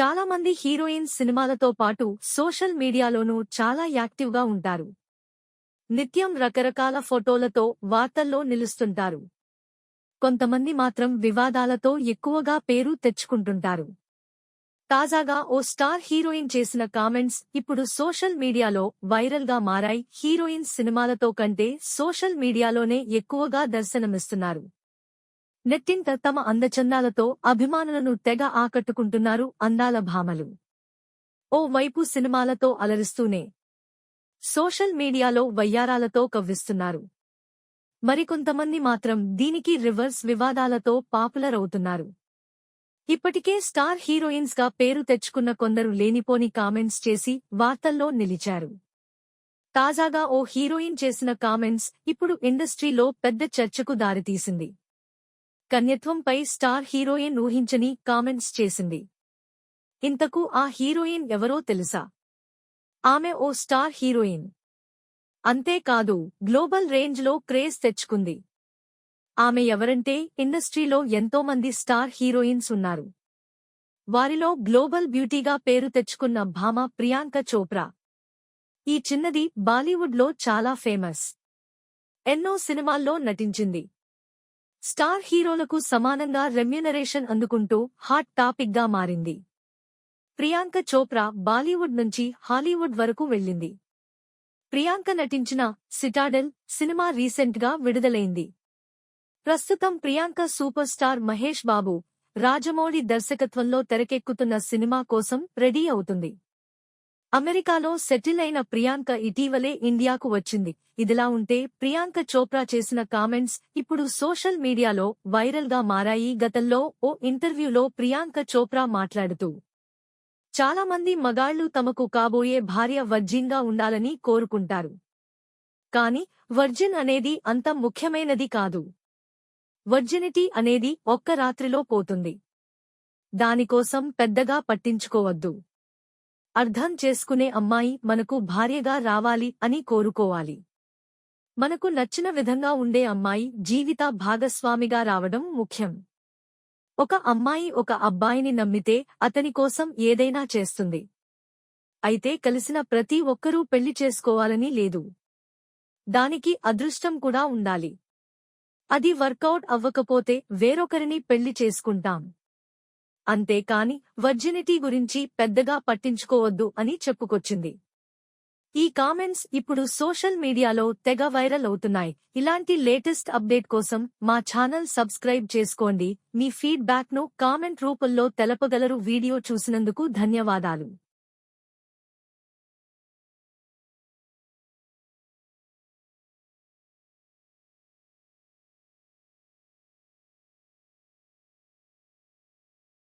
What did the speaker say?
చాలా మంది హీరోయిన్ సినిమాలతో పాటు సోషల్ మీడియాలోనూ చాలా యాక్టివ్గా ఉంటారు. నిత్యం రకరకాల ఫోటోలతో వార్తల్లో నిలుస్తుంటారు. కొంతమంది మాత్రం వివాదాలతో ఎక్కువగా పేరు తెచ్చుకుంటుంటారు. తాజాగా ఓ స్టార్ హీరోయిన్ చేసిన కామెంట్స్ ఇప్పుడు సోషల్ మీడియాలో వైరల్గా మారాయి. హీరోయిన్ సినిమాలతో కంటే సోషల్ మీడియాలోనే ఎక్కువగా దర్శనమిస్తున్నారు. నెట్టింట తమ అందచందాలతో అభిమానులను తెగ ఆకట్టుకుంటున్నారు అందాల భామలు. ఓ వైపు సినిమాలతో అలరిస్తూనే సోషల్ మీడియాలో వయ్యారాలతో కవ్విస్తున్నారు. మరికొంతమంది మాత్రం దీనికి రివర్స్ వివాదాలతో పాపులర్ అవుతున్నారు ఇప్పటికే స్టార్ హీరోయిన్స్గా పేరు తెచ్చుకున్న కొందరు లేనిపోని కామెంట్స్ చేసి వార్తల్లో నిలిచారు. తాజాగా ఓ హీరోయిన్ చేసిన కామెంట్స్ ఇప్పుడు ఇండస్ట్రీలో పెద్ద చర్చకు దారితీసింది. కన్యత్వంపై స్టార్ హీరోయిన్ ఊహించని కామెంట్స్ చేసింది. ఇంతకు ఆ హీరోయిన్ ఎవరో తెలుసా? ఆమె ఓ స్టార్ హీరోయిన్. అంతేకాదు గ్లోబల్ రేంజ్లో క్రేజ్ తెచ్చుకుంది. ఆమె ఎవరంటే ఇండస్ట్రీలో ఎంతోమంది స్టార్ హీరోయిన్స్ ఉన్నారు. వారిలో గ్లోబల్ బ్యూటీగా పేరు తెచ్చుకున్న భామ ప్రియాంక చోప్రా. ఈ చిన్నది బాలీవుడ్లో చాలా ఫేమస్. ఎన్నో సినిమాల్లో నటించింది. స్టార్ హీరోలకు సమానంగా రెమ్యునరేషన్ అందుకుంటూ హాట్ టాపిక్గా మారింది. ప్రియాంక చోప్రా బాలీవుడ్ నుంచి హాలీవుడ్ వరకు వెళ్ళింది. ప్రియాంక నటించిన సిటాడెల్ సినిమా రీసెంట్గా విడుదలైంది. ప్రస్తుతం ప్రియాంక సూపర్ స్టార్ మహేష్ బాబు రాజమౌళి దర్శకత్వంలో తెరకెక్కుతున్న సినిమా కోసం రెడీ అవుతుంది. అమెరికాలో సెటిల్ అయిన ప్రియాంక ఇటీవలే ఇండియాకు వచ్చింది. ఇదిలా ఉంటే ప్రియాంక చోప్రా చేసిన కామెంట్స్ ఇప్పుడు సోషల్ మీడియాలో వైరల్గా మారాయి. గతంలో ఓ ఇంటర్వ్యూలో ప్రియాంక చోప్రా మాట్లాడుతూ చాలా మంది మగాళ్ళు తమకు కాబోయే భార్య వర్జిన్గా ఉండాలని కోరుకుంటారు. కాని వర్జిన్ అనేది అంత ముఖ్యమైనది కాదు. వర్జినిటీ అనేది ఒక్క రాత్రిలో పోతుంది. దానికోసం పెద్దగా పట్టించుకోవద్దు. అర్థం చేసుకునే అమ్మాయి మనకు భార్యగా రావాలి అని కోరుకోవాలి. మనకు నచ్చిన విధంగా ఉండే అమ్మాయి జీవిత భాగస్వామిగా రావడం ముఖ్యం. ఒక అమ్మాయి ఒక అబ్బాయిని నమ్మితే అతని కోసం ఏదైనా చేస్తుంది. అయితే కలిసిన ప్రతి ఒక్కరూ పెళ్ళి చేసుకోవాలని లేదు. దానికి అదృష్టం కూడా ఉండాలి. అది వర్కౌట్ అవ్వకపోతే వేరొకరిని పెళ్ళి చేసుకుంటాం. అంతేకాని వర్జినిటీ గురించి పెద్దగా పట్టించుకోవద్దు అని చెప్పుకొచ్చింది. ఈ కామెంట్స్ ఇప్పుడు సోషల్ మీడియాలో తెగ వైరల్ అవుతున్నాయి. ఇలాంటి లేటెస్ట్ అప్డేట్ కోసం మా ఛానల్ సబ్స్క్రైబ్ చేసుకోండి. మీ ఫీడ్బ్యాక్ను కామెంట్ రూపంలో తెలపగలరు వీడియో చూసినందుకు ధన్యవాదాలు.